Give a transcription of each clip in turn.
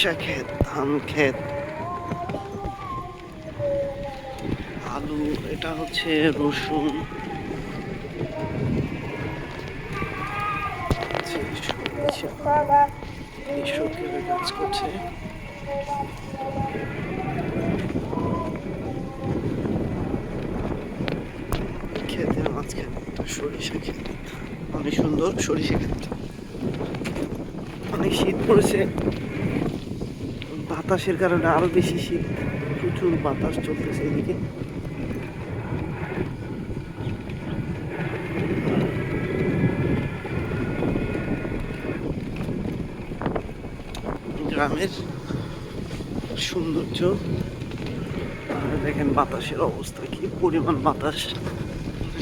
সরিষা ক্ষেত, ধান ক্ষেত। আলু, এটা হচ্ছে রসুন। কাজ করছে ক্ষেতের মাঝখানে সরিষা ক্ষেত। অনেক সুন্দর সরিষা ক্ষেত অনেক শীত পড়েছে। বাতাসের কারণে আরও বেশি শীত, প্রচুর বাতাস চলতেছে এদিকে। গ্রামের সৌন্দর্য দেখেন বাতাসের অবস্থা, কি পরিমাণ বাতাস।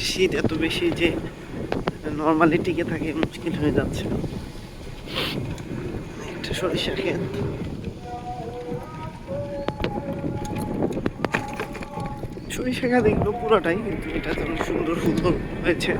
শীত এত বেশি যে নর্মালি টিকে থাকে, মুশকিল হয়ে যাচ্ছে। একটা সরিষা ক্ষেত। সরিষা ক্ষেত এগুলো পুরোটাই কিন্তু এটা তো সুন্দর সুন্দর হয়েছে।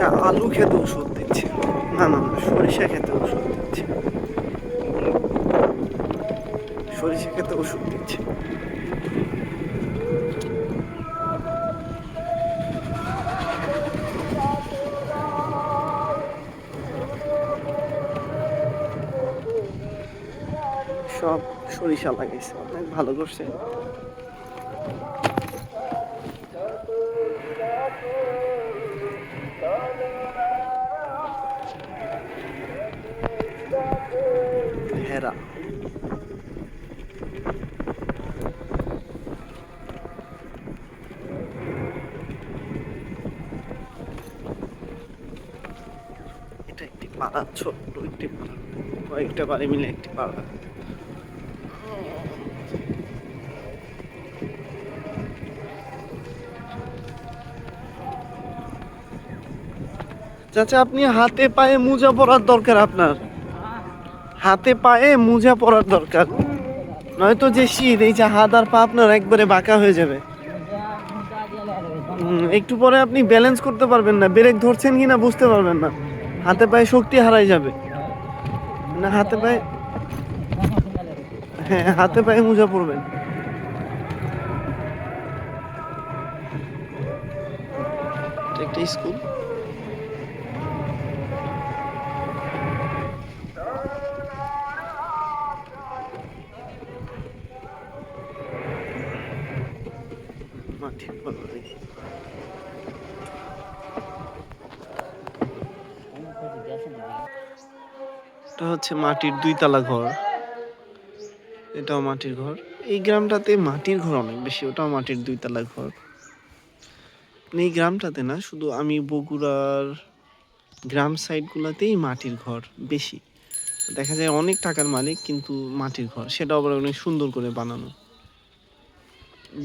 আচ্ছা আলু খেতে ওষুধ দিচ্ছে। না না না, সরিষা খেতে ওষুধ দিচ্ছে। সরিষা খেতে ওষুধ দিচ্ছে। সব সরিষা লাগাইছে। অনেক ভালো করছে। ভেড়া এটা একটি পাড়া, ছোট্ট একটি পাড়া। কয়েকটা বাড়ি মিলে একটি পাড়া। চাচা, আপনি হাতে পায়ে মোজা পরার দরকার আপনার? হাতে পায়ে মোজা পরার দরকার। নয়তো যে শীত, এই যে হাত আর পা আপনার একবারে বাঁকা হয়ে যাবে। একটু পরে আপনি ব্যালেন্স করতে পারবেন না ব্রেক ধরছেন কি না বুঝতে পারবেন না। হাতে পায়ে শক্তি হারাই যাবে। না, হাতে পায়ে হ্যাঁ হাতে পায়ে মোজা পড়বেন একটা স্কুল মাটির বাড়ি এটা হচ্ছে মাটির দুই তালা ঘর। এটাও মাটির ঘর। এই গ্রামটাতে মাটির ঘর অনেক বেশি, ওটাও মাটির দুই তালা ঘর। মানে এই গ্রামটাতে না, শুধু আমি বগুড়ার গ্রাম সাইডগুলোতেই মাটির ঘর বেশি। দেখা যায় অনেক টাকার মালিক, কিন্তু মাটির ঘর। সেটা আবার অনেক সুন্দর করে বানানো।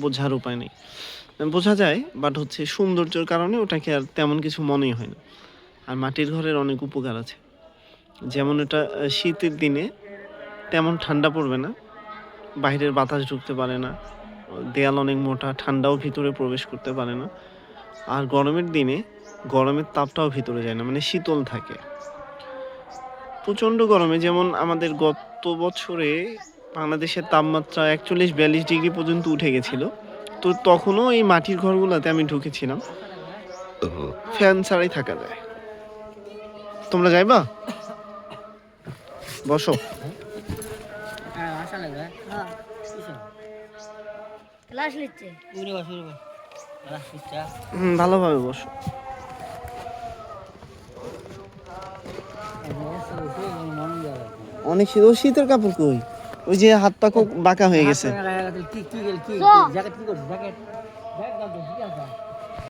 বোঝার উপায় নেই। বোঝা যায় বাট হচ্ছে সৌন্দর্যের কারণে ওটাকে আর তেমন কিছু মনেই হয় না। আর মাটির ঘরের অনেক উপকার আছে। যেমন এটা শীতের দিনে তেমন ঠান্ডা পড়বে না, বাইরের বাতাস ঢুকতে পারে না, দেয়াল অনেক মোটা, ঠান্ডাও ভিতরে প্রবেশ করতে পারে না। আর গরমের দিনে গরমের তাপটাও ভিতরে যায় না মানে শীতল থাকে। প্রচণ্ড গরমে যেমন আমাদের গত বছরে বাংলাদেশের তাপমাত্রা একচল্লিশ বিয়াল্লিশ ডিগ্রি পর্যন্ত উঠে গেছিল। তো তখনও এই মাটির ঘরগুলোতে আমি ঢুকেছিলাম। ফ্যান ছাড়াই থাকা যায়। তোমরা যাইবা? বসো। ভালোভাবে বসো। অনেক শীতের কাপড় কই? ওই যে হাত পা খুব বাঁকা হয়ে গেছে